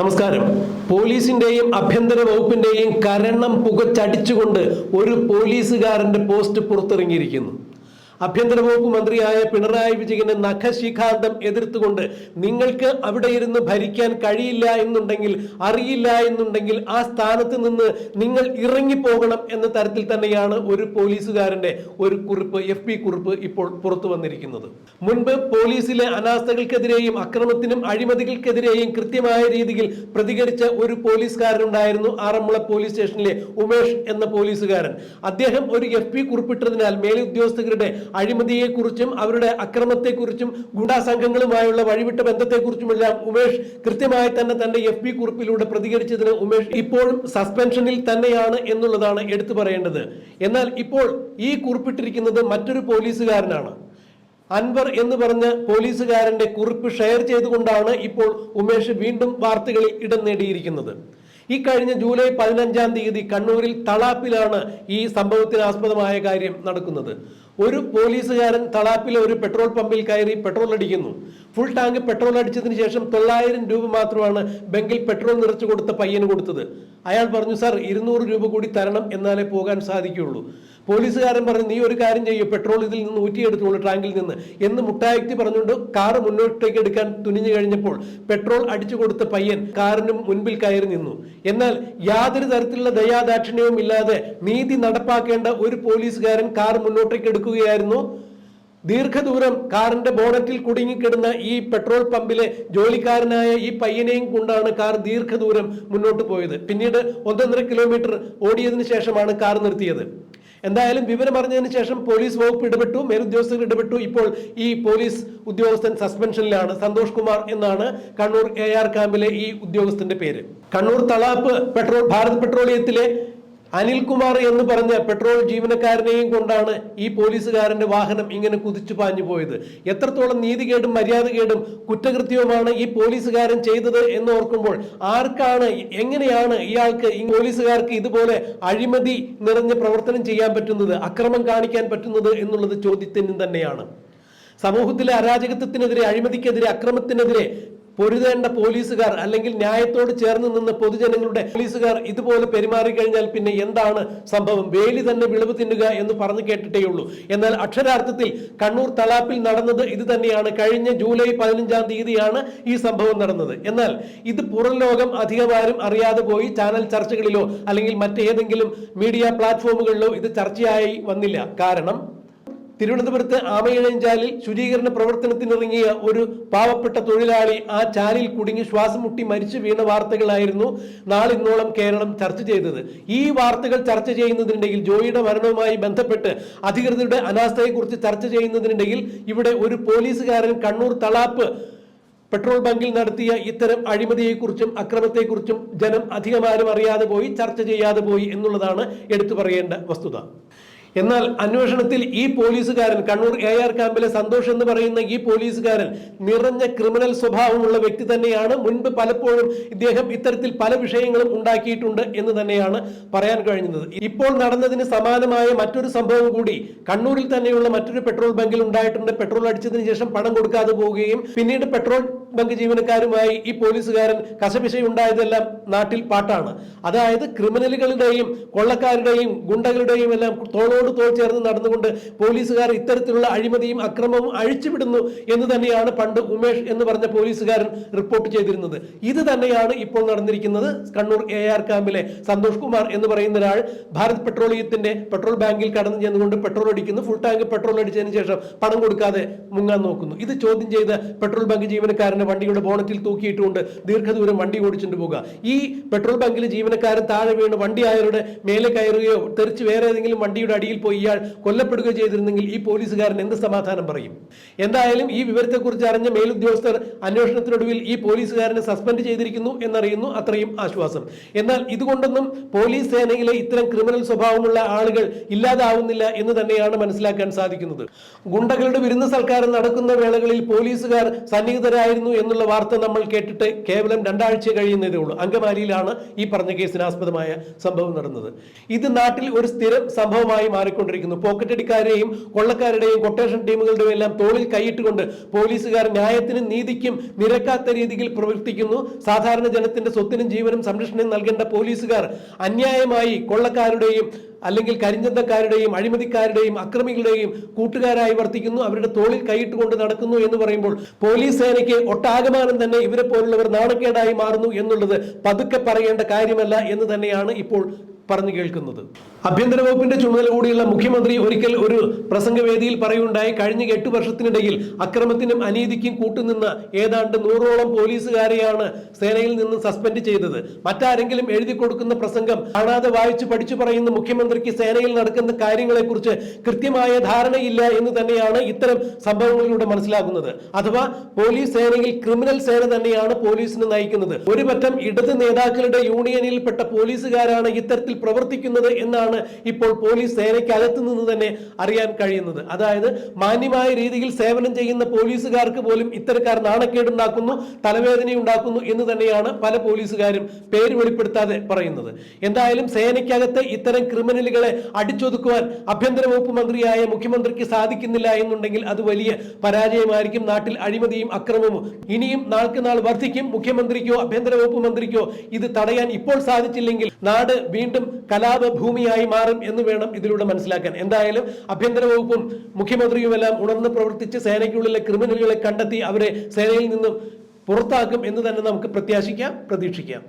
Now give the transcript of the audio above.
നമസ്കാരം. പോലീസിന്റെയും ആഭ്യന്തര വകുപ്പിന്റെയും കരണം പുകച്ചടിച്ചുകൊണ്ട് ഒരു പോലീസുകാരന്റെ പോസ്റ്റ് പുറത്തിറങ്ങിയിരിക്കുന്നു. ആഭ്യന്തര വകുപ്പ് മന്ത്രിയായ പിണറായി വിജയനെ നഖശിഖാന്തം എതിർത്തുകൊണ്ട് നിങ്ങൾക്ക് അവിടെ ഇരുന്ന് ഭരിക്കാൻ കഴിയില്ല എന്നുണ്ടെങ്കിൽ അറിയില്ല എന്നുണ്ടെങ്കിൽ ആ സ്ഥാനത്ത് നിന്ന് നിങ്ങൾ ഇറങ്ങിപ്പോകണം എന്ന തരത്തിൽ തന്നെയാണ് ഒരു പോലീസുകാരന്റെ ഒരു കുറിപ്പ് എഫ് പി കുറിപ്പ് ഇപ്പോൾ പുറത്തു വന്നിരിക്കുന്നത്. മുൻപ് പോലീസിലെ അനാസ്ഥകൾക്കെതിരെയും അക്രമത്തിനും അഴിമതികൾക്കെതിരെയും കൃത്യമായ രീതിയിൽ പ്രതികരിച്ച ഒരു പോലീസുകാരനുണ്ടായിരുന്നു ആറന്മുള പോലീസ് സ്റ്റേഷനിലെ ഉമേഷ് എന്ന പോലീസുകാരൻ. അദ്ദേഹം ഒരു എഫ് പി കുറിപ്പിട്ടതിനാൽ മേലുദ്യോഗസ്ഥരുടെ അഴിമതിയെക്കുറിച്ചും അവരുടെ അക്രമത്തെക്കുറിച്ചും ഗുണ്ടാസംഘങ്ങളുമായുള്ള വഴിവിട്ട ബന്ധത്തെക്കുറിച്ചുമെല്ലാം ഉമേഷ് കൃത്യമായി തന്നെ തന്റെ എഫ് ബി കുറിപ്പിലൂടെ പ്രതികരിച്ചതിന് ഉമേഷ് ഇപ്പോഴും സസ്പെൻഷനിൽ തന്നെയാണ് എന്നുള്ളതാണ് എടുത്തു പറയേണ്ടത്. എന്നാൽ ഇപ്പോൾ ഈ കുറിപ്പിട്ടിരിക്കുന്നത് മറ്റൊരു പോലീസുകാരനാണ്. അൻവർ എന്ന് പറഞ്ഞ പോലീസുകാരന്റെ കുറിപ്പ് ഷെയർ ചെയ്തുകൊണ്ടാണ് ഇപ്പോൾ ഉമേഷ് വീണ്ടും വാർത്തകളിൽ ഇടം നേടിയിരിക്കുന്നത്. ഈ കഴിഞ്ഞ ജൂലൈ പതിനഞ്ചാം തീയതി കണ്ണൂരിൽ തളാപ്പിലാണ് ഈ സംഭവത്തിന് ആസ്പദമായ കാര്യം നടക്കുന്നത്. ഒരു പോലീസുകാരൻ തളാപ്പിലെ ഒരു പെട്രോൾ പമ്പിൽ കയറി പെട്രോൾ അടിക്കുന്നു. ഫുൾ ടാങ്ക് പെട്രോൾ അടിച്ചതിന് ശേഷം തൊള്ളായിരം രൂപ മാത്രമാണ് ബെങ്കിൽ പെട്രോൾ നിറച്ചു കൊടുത്ത പയ്യന് കൊടുത്തത്. അയാൾ പറഞ്ഞു സാർ ഇരുന്നൂറ് രൂപ കൂടി തരണം എന്നാലേ പോകാൻ സാധിക്കുകയുള്ളൂ. പോലീസുകാരൻ പറഞ്ഞു നീ ഒരു കാര്യം ചെയ്യൂ. പെട്രോൾ ഇതിൽ നിന്ന് ഊറ്റിയെടുത്തോളൂ ടാങ്കിൽ നിന്ന്. എന്ന് മുട്ടായക്തി പറഞ്ഞുകൊണ്ട് കാറ് മുന്നോട്ടേക്ക് എടുക്കാൻ തുനിഞ്ഞു കഴിഞ്ഞപ്പോൾ പെട്രോൾ അടിച്ചു കൊടുത്ത പയ്യൻ കാറിനും മുൻപിൽ കയറി നിന്നു. എന്നാൽ യാതൊരു തരത്തിലുള്ള ദയാദാക്ഷിണ്യവും ഇല്ലാതെ നീതി നടപ്പാക്കേണ്ട ഒരു പോലീസുകാരൻ കാർ മുന്നോട്ടേക്ക് എടുക്കുകയായിരുന്നു. ദീർഘദൂരം കാറിന്റെ ബോണറ്റിൽ കുടുങ്ങിക്കിടുന്ന ഈ പെട്രോൾ പമ്പിലെ ജോലിക്കാരനായ ഈ പയ്യനെയും കൊണ്ടാണ് കാർ ദീർഘദൂരം മുന്നോട്ട് പോയത്. പിന്നീട് ഒന്നൊന്നര കിലോമീറ്റർ ഓടിയതിനു ശേഷമാണ് കാർ നിർത്തിയത്. എന്തായാലും വിവരം അറിഞ്ഞതിന് ശേഷം പോലീസ് വകുപ്പ് ഇടപെട്ടു. മേലുദ്യോഗസ്ഥർ ഇടപെട്ടു. ഇപ്പോൾ ഈ പോലീസ് ഉദ്യോഗസ്ഥൻ സസ്പെൻഷനിലാണ്. സന്തോഷ് കുമാർ എന്നാണ് കണ്ണൂർ എ ആർ ക്യാമ്പിലെ ഈ ഉദ്യോഗസ്ഥന്റെ പേര്. കണ്ണൂർ തളാപ്പ് പെട്രോൾ ഭാരത് പെട്രോളിയത്തിലെ അനിൽകുമാർ എന്ന് പറഞ്ഞ പെട്രോൾ ജീവനക്കാരനെയും കൊണ്ടാണ് ഈ പോലീസുകാരന്റെ വാഹനം ഇങ്ങനെ കുതിച്ചു പാഞ്ഞു പോയത്. എത്രത്തോളം നീതികേടും മര്യാദകേടും കുറ്റകൃത്യവുമാണ് ഈ പോലീസുകാരൻ ചെയ്തത് എന്ന് ഓർക്കുമ്പോൾ ആർക്കാണ് എങ്ങനെയാണ് ഇയാൾക്ക് ഈ പോലീസുകാർക്ക് ഇതുപോലെ അഴിമതി നിറഞ്ഞ പ്രവർത്തനം ചെയ്യാൻ പറ്റുന്നത് അക്രമം കാണിക്കാൻ പറ്റുന്നത് എന്നുള്ളത് ചോദ്യത്തിന് തന്നെയാണ്. സമൂഹത്തിലെ അരാജകത്വത്തിനെതിരെ അഴിമതിക്കെതിരെ അക്രമത്തിനെതിരെ പൊരുതേണ്ട പോലീസുകാർ അല്ലെങ്കിൽ ന്യായത്തോട് ചേർന്ന് നിന്ന് പൊതുജനങ്ങളുടെ പോലീസുകാർ ഇതുപോലെ പെരുമാറി കഴിഞ്ഞാൽ പിന്നെ എന്താണ് സംഭവം? വേലി തന്നെ വിളവ് തിന്നുക എന്ന് പറഞ്ഞു കേട്ടിട്ടേയുള്ളൂ എന്നാൽ അക്ഷരാർത്ഥത്തിൽ കണ്ണൂർ തലാപ്പിൽ നടന്നത് ഇത് തന്നെയാണ്. കഴിഞ്ഞ ജൂലൈ പതിനഞ്ചാം തീയതിയാണ് ഈ സംഭവം നടന്നത്. എന്നാൽ ഇത് പുറം ലോകം അധികമാരും അറിയാതെ പോയി ചാനൽ ചർച്ചകളിലോ അല്ലെങ്കിൽ മറ്റേതെങ്കിലും മീഡിയ പ്ലാറ്റ്ഫോമുകളിലോ ഇത് ചർച്ചയായി വന്നില്ല. കാരണം തിരുവനന്തപുരത്ത് ആമയിഴഞ്ചാലിൽ ശുചീകരണ പ്രവർത്തനത്തിനിറങ്ങിയ ഒരു പാവപ്പെട്ട തൊഴിലാളി ആ ചാലിൽ കുടുങ്ങി ശ്വാസം മുട്ടി മരിച്ചു വീണ വാർത്തകളായിരുന്നു നാളിന്നോളം കേരളം ചർച്ച ചെയ്തത്. ഈ വാർത്തകൾ ചർച്ച ചെയ്യുന്നതിനിടയിൽ ജോയിയുടെ മരണവുമായി ബന്ധപ്പെട്ട് അധികൃതരുടെ അനാസ്ഥയെക്കുറിച്ച് ചർച്ച ചെയ്യുന്നതിനിടയിൽ ഇവിടെ ഒരു പോലീസുകാരൻ കണ്ണൂർ തളാപ്പ് പെട്രോൾ ബങ്കിൽ നടത്തിയ ഇത്തരം അഴിമതിയെക്കുറിച്ചും അക്രമത്തെക്കുറിച്ചും ജനം അധികമാരും അറിയാതെ പോയി ചർച്ച ചെയ്യാതെ പോയി എന്നുള്ളതാണ് എടുത്തു പറയേണ്ട വസ്തുത. എന്നാൽ അന്വേഷണത്തിൽ ഈ പോലീസുകാരൻ കണ്ണൂർ എ ആർ ക്യാമ്പിലെ സന്തോഷ് എന്ന് പറയുന്ന ഈ പോലീസുകാരൻ നിറഞ്ഞ ക്രിമിനൽ സ്വഭാവമുള്ള വ്യക്തി തന്നെയാണ്. മുൻപ് പലപ്പോഴും ഇദ്ദേഹം ഇത്തരത്തിൽ പല വിഷയങ്ങളും ഉണ്ടാക്കിയിട്ടുണ്ട് എന്ന് തന്നെയാണ് പറയാൻ കഴിഞ്ഞത്. ഇപ്പോൾ നടന്നതിന് സമാനമായ മറ്റൊരു സംഭവം കൂടി കണ്ണൂരിൽ തന്നെയുള്ള മറ്റൊരു പെട്രോൾ ബങ്കിൽ ഉണ്ടായിട്ടുണ്ട് പെട്രോൾ അടിച്ചതിന് ശേഷം പണം കൊടുക്കാതെ പോവുകയും പിന്നീട് പെട്രോൾ ബങ്ക് ജീവനക്കാരുമായി ഈ പോലീസുകാരൻ കശപിശയുണ്ടായതെല്ലാം നാട്ടിൽ പാട്ടാണ്. അതായത് ക്രിമിനലുകളുടെയും കൊള്ളക്കാരുടെയും ഗുണ്ടകളുടെയും എല്ലാം തോളോട് തോൾ ചേർന്ന് നടന്നുകൊണ്ട് പോലീസുകാർ ഇത്തരത്തിലുള്ള അഴിമതിയും അക്രമവും അഴിച്ചുവിടുന്നു എന്ന് തന്നെയാണ് പണ്ട് ഉമേഷ് എന്ന് പറഞ്ഞ പോലീസുകാരൻ റിപ്പോർട്ട് ചെയ്തിരുന്നത്. ഇത് തന്നെയാണ് ഇപ്പോൾ നടന്നിരിക്കുന്നത് കണ്ണൂർ എ ആർ ക്യാമ്പിലെ സന്തോഷ് കുമാർ എന്ന് പറയുന്ന ഒരാൾ ഭാരത് പെട്രോളിയത്തിന്റെ പെട്രോൾ ബാങ്കിൽ കടന്നു ചെന്നുകൊണ്ട് പെട്രോൾ അടിക്കുന്നു. ഫുൾ ടാങ്ക് പെട്രോൾ അടിച്ചതിന് ശേഷം പണം കൊടുക്കാതെ മുങ്ങാൻ നോക്കുന്നു. ഇത് ചോദ്യം ചെയ്ത് പെട്രോൾ ബങ്ക് ജീവനക്കാരനെ വണ്ടിയുടെ ബോണറ്റിൽ തൂക്കിയിട്ടുകൊണ്ട് ദീർഘദൂരം വണ്ടി ഓടിച്ചിട്ട് പോകുക ഈ പെട്രോൾ ബങ്കിലെ ജീവനക്കാരൻ താഴെ വീണ് വണ്ടി അയാളുടെ മേലെ കയറുകയോ തെറിച്ച് വേറെ ഏതെങ്കിലും വണ്ടിയുടെ അടിയിൽ പോയി ഇയാൾ കൊല്ലപ്പെടുകയോ ചെയ്തിരുന്നെങ്കിൽ ഈ പോലീസുകാരൻ എന്ത് സമാധാനം പറയും? എന്തായാലും ഈ വിവരത്തെക്കുറിച്ച് അറിഞ്ഞ മേലുദ്യോഗസ്ഥർ അന്വേഷണത്തിനൊടുവിൽ ഈ പോലീസുകാരനെ സസ്പെൻഡ് ചെയ്തിരിക്കുന്നു എന്നറിയുന്നു അത്രയും ആശ്വാസം. എന്നാൽ ഇതുകൊണ്ടൊന്നും പോലീസ് സേനയിലെ ഇത്തരം ക്രിമിനൽ സ്വഭാവമുള്ള ആളുകൾ ഇല്ലാതാവുന്നില്ല എന്ന് തന്നെയാണ് മനസ്സിലാക്കാൻ സാധിക്കുന്നത്. ഗുണ്ടകളുടെ വിരുന്ന് സൽക്കാരം നടക്കുന്ന വേളകളിൽ പോലീസുകാർ സന്നിഹിതരായിരുന്നു നടക്കുന്നു എന്നുള്ള വാർത്ത നമ്മൾ കേട്ടിട്ട് കേവലം രണ്ടാഴ്ച കഴിയുന്നതേ ഉള്ളൂ. അങ്കമാലിയിലാണ് ഈ പറഞ്ഞ കേസിനാസ്പദമായ സംഭവം നടന്നത്. ഇത് നാട്ടിൽ ഒരു സ്ഥിരം സംഭവമായി മാറിക്കൊണ്ടിരിക്കുന്നു. പോക്കറ്റടിക്കാരെയും കൊള്ളക്കാരുടെയും കൊട്ടേഷൻ ടീമുകളുടെയും എല്ലാം തോളിൽ കൈയിട്ടുകൊണ്ട് പോലീസുകാർ ന്യായത്തിനും നീതിക്കും നിരക്കാത്ത രീതിയിൽ പ്രവർത്തിക്കുന്നു. സാധാരണ ജനത്തിന്റെ സ്വത്തിനും ജീവനും സംരക്ഷണം നൽകേണ്ട പോലീസുകാർ അന്യായമായി കൊള്ളക്കാരുടെയും അല്ലെങ്കിൽ കരിഞ്ചന്തക്കാരുടെയും അഴിമതിക്കാരുടെയും അക്രമികളുടെയും കൂട്ടുകാരായി വർത്തിക്കുന്നു അവരുടെ തോളിൽ കൈയിട്ടുകൊണ്ട് നടക്കുന്നു എന്ന് പറയുമ്പോൾ പോലീസ് സേനയ്ക്ക് ഒട്ടാകമാനം തന്നെ ഇവരെ പോലുള്ളവർ നാണക്കേടായി മാറുന്നു എന്നുള്ളത് പതുക്കെ പറയേണ്ട കാര്യമല്ല എന്ന് തന്നെയാണ് ഇപ്പോൾ പറഞ്ഞു കേൾക്കുന്നത്. ആഭ്യന്തര വകുപ്പിന്റെ ചുമതല കൂടിയുള്ള മുഖ്യമന്ത്രി ഒരിക്കൽ ഒരു പ്രസംഗവേദിയിൽ പറയുണ്ടായി കഴിഞ്ഞ എട്ട് വർഷത്തിനിടയിൽ അക്രമത്തിനും അനീതിക്കും കൂട്ടുനിന്ന ഏതാണ്ട് നൂറോളം പോലീസുകാരെയാണ് സേനയിൽ നിന്ന് സസ്പെൻഡ് ചെയ്തത്. മറ്റാരെങ്കിലും എഴുതി കൊടുക്കുന്ന പ്രസംഗം കാണാതെ വായിച്ചു പഠിച്ചു പറയുന്ന മുഖ്യമന്ത്രിക്ക് സേനയിൽ നടക്കുന്ന കാര്യങ്ങളെക്കുറിച്ച് കൃത്യമായ ധാരണയില്ല എന്ന് തന്നെയാണ് ഇത്തരം സംഭവങ്ങളിലൂടെ മനസ്സിലാകുന്നത്. അഥവാ പോലീസ് സേനയിൽ ക്രിമിനൽ സേന തന്നെയാണ് പോലീസിനെ നയിക്കുന്നത്. ഒരു പറ്റം ഇടത് നേതാക്കളുടെ യൂണിയനിൽപ്പെട്ട പോലീസുകാരാണ് ഇത്തരത്തിൽ പ്രവർത്തിക്കുന്നത് എന്നാണ് ഇപ്പോൾ പോലീസ് സേനയ്ക്കകത്ത് നിന്ന് തന്നെ അറിയാൻ കഴിയുന്നത്. അതായത് മാന്യമായ രീതിയിൽ സേവനം ചെയ്യുന്ന പോലീസുകാർക്ക് പോലും ഇത്തരക്കാർ നാണക്കേടുണ്ടാക്കുന്നു തലവേദന ഉണ്ടാക്കുന്നു എന്ന് തന്നെയാണ് പല പോലീസുകാരും പേര് വെളിപ്പെടുത്താതെ പറയുന്നത്. എന്തായാലും സേനയ്ക്കകത്ത് ഇത്തരം ക്രിമിനലുകളെ അടിച്ചൊതുക്കുവാൻ ആഭ്യന്തര വകുപ്പ് മന്ത്രിയായ മുഖ്യമന്ത്രിക്ക് സാധിക്കുന്നില്ല എന്നുണ്ടെങ്കിൽ അത് വലിയ പരാജയമായിരിക്കും. നാട്ടിൽ അഴിമതിയും അക്രമവും ഇനിയും നാൾക്ക് നാൾ വർദ്ധിക്കും. മുഖ്യമന്ത്രിക്കോ ആഭ്യന്തര വകുപ്പ് മന്ത്രിക്കോ ഇത് തടയാൻ ഇപ്പോൾ സാധിച്ചില്ലെങ്കിൽ നാട് വീണ്ടും കലാപഭൂമിയായി മാറും എന്ന് വേണം ഇതിലൂടെ മനസ്സിലാക്കാൻ. എന്തായാലും ആഭ്യന്തര വകുപ്പും മുഖ്യമന്ത്രിയും എല്ലാം ഉണർന്ന് പ്രവർത്തിച്ച് സേനയ്ക്കുള്ളിലെ ക്രിമിനലുകളെ കണ്ടെത്തി അവരെ സേനയിൽ നിന്നും പുറത്താക്കും എന്ന് തന്നെ നമുക്ക് പ്രത്യാശിക്കാം പ്രതീക്ഷിക്കാം.